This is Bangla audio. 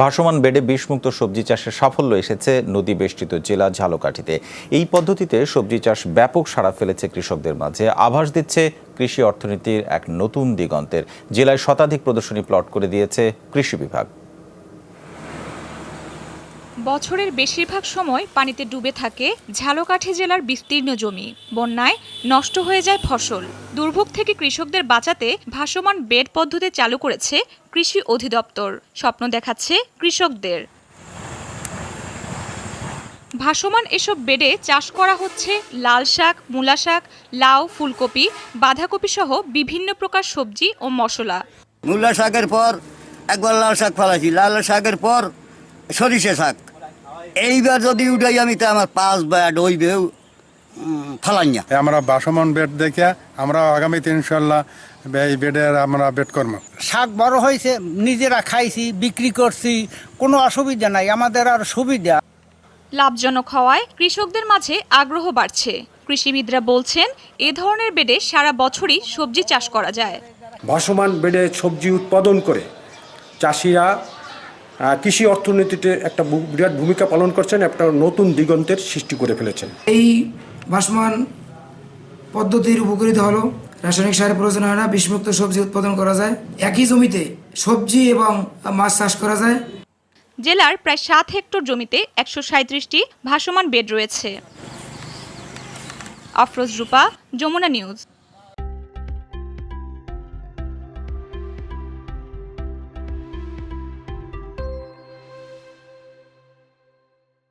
ভাসমান বেডে বিষমুক্ত সবজি চাষের সাফল্য এসেছে নদী বেষ্টিত জেলা ঝালকাঠিতে। এই পদ্ধতিতে সবজি চাষ ব্যাপক সাড়া ফেলেছে কৃষকদের মাঝে। আভাস দিচ্ছে কৃষি অর্থনীতির এক নতুন দিগন্তের। জেলায় শতাধিক প্রদর্শনী প্লট করে দিয়েছে কৃষি বিভাগ। বছরের বেশিরভাগ সময় পানিতে ডুবে থাকে ঝালকাঠি জেলার বিস্তীর্ণ জমি। বন্যায় নষ্ট হয়ে যায় ফসল। দুর্ভোগ থেকে কৃষকদের বাঁচাতে ভাসমান বেড পদ্ধতি চালু করেছে কৃষি অধিদপ্তর। স্বপ্ন দেখাচ্ছে কৃষকদের। ভাসমান এসব বেডে চাষ করা হচ্ছে লাল শাক, মূলা শাক, লাউ, ফুলকপি, বাঁধাকপি সহ বিভিন্ন প্রকার সবজি ও মশলা। মূলা শাকের পর একবার লাল শাক ফেলাইছি। লাল শাকের পর সরিষে শাক এইবার যদি উঠাই আমি তো আমার পাঁচ ব্যাট ওই বেউ ফালাই না আমরা বাসমান বেড দেখে আমরা আগামীতে ইনশাল্লাহ এই বেডের আমরা বেড করব। শাক বড় হয়েছে নিজেরা খাইছি বিক্রি করছি কোনো অসুবিধা নাই আমাদের আর সুবিধা। লাভজনক হওয়ায় কৃষকদের মাঝে আগ্রহ বাড়ছে। কৃষিবিদরা বলছেন এ ধরনের বেডে সারা বছরই সবজি চাষ করা যায়। ভাসমান বেডে সবজি উৎপাদন করে চাষিরা কৃষি অর্থনীতিতে একটা বিরাট ভূমিকা পালন করছেন একটা নতুন দিগন্তের সৃষ্টি করে ফেলেছেন। এই ভাসমান পদ্ধতির উপকৃত হলো রাসায়নিক সারের প্রয়োজন হয় না বিষমুক্ত সবজি উৎপাদন করা যায় একই জমিতে সবজি এবং মাছ চাষ করা যায়। জেলার প্রায় সাত হেক্টর জমিতে একশো সাঁত্রিশটি ভাসমান বেড রয়েছে। আফরোজ রূপা যমুনা নিউজ।